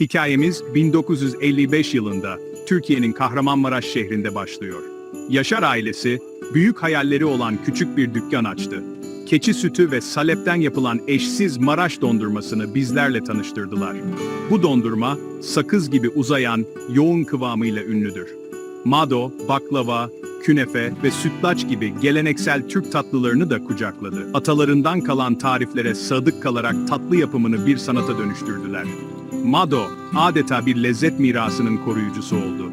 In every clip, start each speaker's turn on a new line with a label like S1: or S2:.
S1: Hikayemiz 1955 yılında Türkiye'nin Kahramanmaraş şehrinde başlıyor. Yaşar ailesi, büyük hayalleri olan küçük bir dükkan açtı. Keçi sütü ve salepten yapılan eşsiz Maraş dondurmasını bizlerle tanıştırdılar. Bu dondurma, sakız gibi uzayan, yoğun kıvamıyla ünlüdür. Mado, baklava, künefe ve sütlaç gibi geleneksel Türk tatlılarını da kucakladı. Atalarından kalan tariflere sadık kalarak tatlı yapımını bir sanata dönüştürdüler. Mado, adeta bir lezzet mirasının koruyucusu oldu.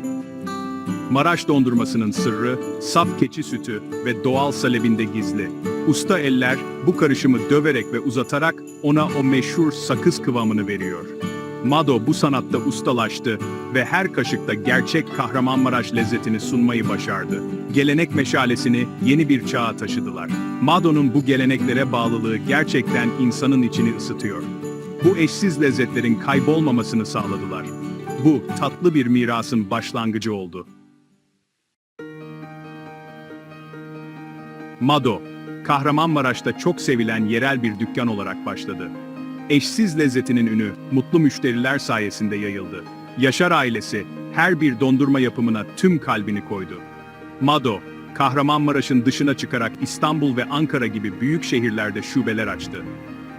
S1: Maraş dondurmasının sırrı, saf keçi sütü ve doğal salebinde gizli. Usta eller, bu karışımı döverek ve uzatarak ona o meşhur sakız kıvamını veriyor. Mado bu sanatta ustalaştı ve her kaşıkta gerçek Kahramanmaraş lezzetini sunmayı başardı. Gelenek meşalesini yeni bir çağa taşıdılar. Mado'nun bu geleneklere bağlılığı gerçekten insanın içini ısıtıyor. Bu eşsiz lezzetlerin kaybolmamasını sağladılar. Bu tatlı bir mirasın başlangıcı oldu. Mado, Kahramanmaraş'ta çok sevilen yerel bir dükkan olarak başladı. Eşsiz lezzetinin ünü, mutlu müşteriler sayesinde yayıldı. Yaşar ailesi, her bir dondurma yapımına tüm kalbini koydu. Mado, Kahramanmaraş'ın dışına çıkarak İstanbul ve Ankara gibi büyük şehirlerde şubeler açtı.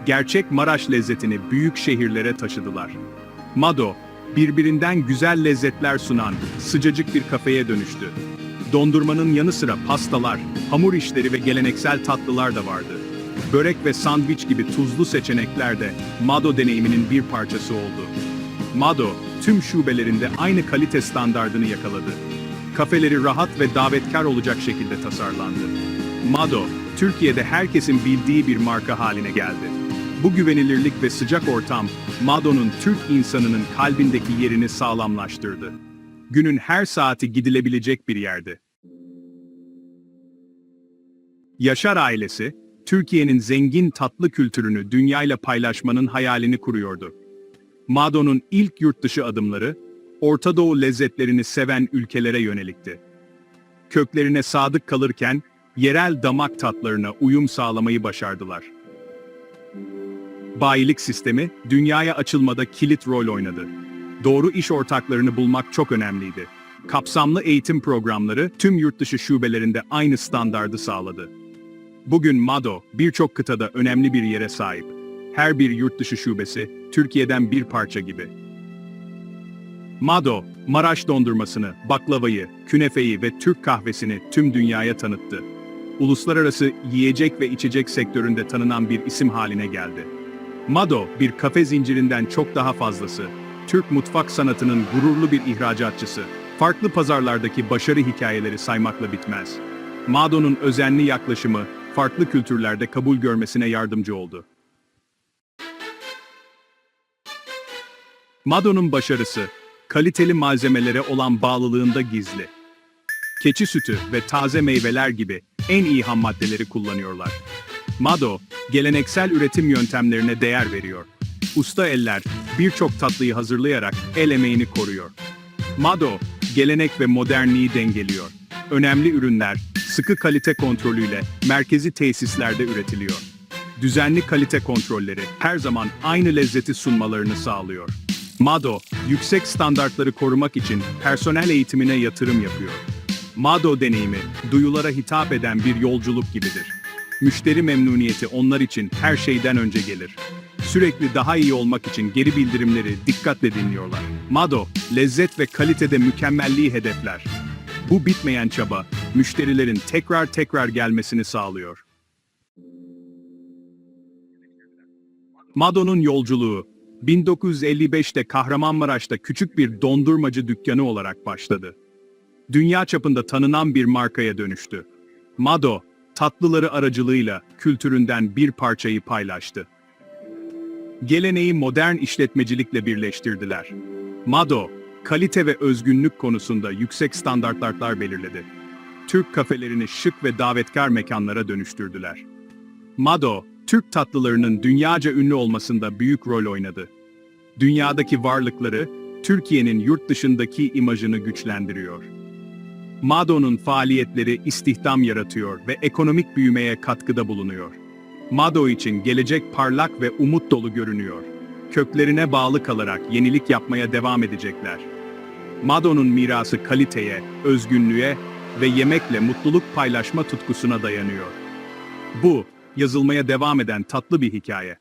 S1: Gerçek Maraş lezzetini büyük şehirlere taşıdılar. Mado, birbirinden güzel lezzetler sunan sıcacık bir kafeye dönüştü. Dondurmanın yanı sıra pastalar, hamur işleri ve geleneksel tatlılar da vardı. Börek ve sandviç gibi tuzlu seçenekler de Mado deneyiminin bir parçası oldu. Mado, tüm şubelerinde aynı kalite standardını yakaladı. Kafeleri rahat ve davetkar olacak şekilde tasarlandı. Mado, Türkiye'de herkesin bildiği bir marka haline geldi. Bu güvenilirlik ve sıcak ortam, Mado'nun Türk insanının kalbindeki yerini sağlamlaştırdı. Günün her saati gidilebilecek bir yerdi. Yaşar ailesi, Türkiye'nin zengin tatlı kültürünü dünyayla paylaşmanın hayalini kuruyordu. Mado'nun ilk yurtdışı adımları, Orta Doğu lezzetlerini seven ülkelere yönelikti. Köklerine sadık kalırken, yerel damak tatlarına uyum sağlamayı başardılar. Bayilik sistemi, dünyaya açılmada kilit rol oynadı. Doğru iş ortaklarını bulmak çok önemliydi. Kapsamlı eğitim programları tüm yurtdışı şubelerinde aynı standardı sağladı. Bugün Mado, birçok kıtada önemli bir yere sahip. Her bir yurtdışı şubesi, Türkiye'den bir parça gibi. Mado, Maraş dondurmasını, baklavayı, künefeyi ve Türk kahvesini tüm dünyaya tanıttı. Uluslararası yiyecek ve içecek sektöründe tanınan bir isim haline geldi. Mado, bir kafe zincirinden çok daha fazlası. Türk mutfak sanatının gururlu bir ihracatçısı. Farklı pazarlardaki başarı hikayeleri saymakla bitmez. Mado'nun özenli yaklaşımı, farklı kültürlerde kabul görmesine yardımcı oldu. Mado'nun başarısı, kaliteli malzemelere olan bağlılığında gizli. Keçi sütü ve taze meyveler gibi en iyi ham maddeleri kullanıyorlar. Mado, geleneksel üretim yöntemlerine değer veriyor. Usta eller birçok tatlıyı hazırlayarak el emeğini koruyor. Mado, gelenek ve modernliği dengeliyor. Önemli ürünler, sıkı kalite kontrolüyle merkezi tesislerde üretiliyor. Düzenli kalite kontrolleri her zaman aynı lezzeti sunmalarını sağlıyor. Mado, yüksek standartları korumak için personel eğitimine yatırım yapıyor. Mado deneyimi, duyulara hitap eden bir yolculuk gibidir. Müşteri memnuniyeti onlar için her şeyden önce gelir. Sürekli daha iyi olmak için geri bildirimleri dikkatle dinliyorlar. Mado, lezzet ve kalitede mükemmelliği hedefler. Bu bitmeyen çaba, müşterilerin tekrar tekrar gelmesini sağlıyor. Mado'nun yolculuğu, 1955'te Kahramanmaraş'ta küçük bir dondurmacı dükkanı olarak başladı. Dünya çapında tanınan bir markaya dönüştü. Mado, tatlıları aracılığıyla kültüründen bir parçayı paylaştı. Geleneği modern işletmecilikle birleştirdiler. Mado, kalite ve özgünlük konusunda yüksek standartlar belirledi. Türk kafelerini şık ve davetkar mekanlara dönüştürdüler. Mado, Türk tatlılarının dünyaca ünlü olmasında büyük rol oynadı. Dünyadaki varlıkları, Türkiye'nin yurt dışındaki imajını güçlendiriyor. Mado'nun faaliyetleri istihdam yaratıyor ve ekonomik büyümeye katkıda bulunuyor. Mado için gelecek parlak ve umut dolu görünüyor. köklerine bağlı kalarak yenilik yapmaya devam edecekler. Mado'nun mirası kaliteye, özgünlüğe ve yemekle mutluluk paylaşma tutkusuna dayanıyor. Bu, yazılmaya devam eden tatlı bir hikaye.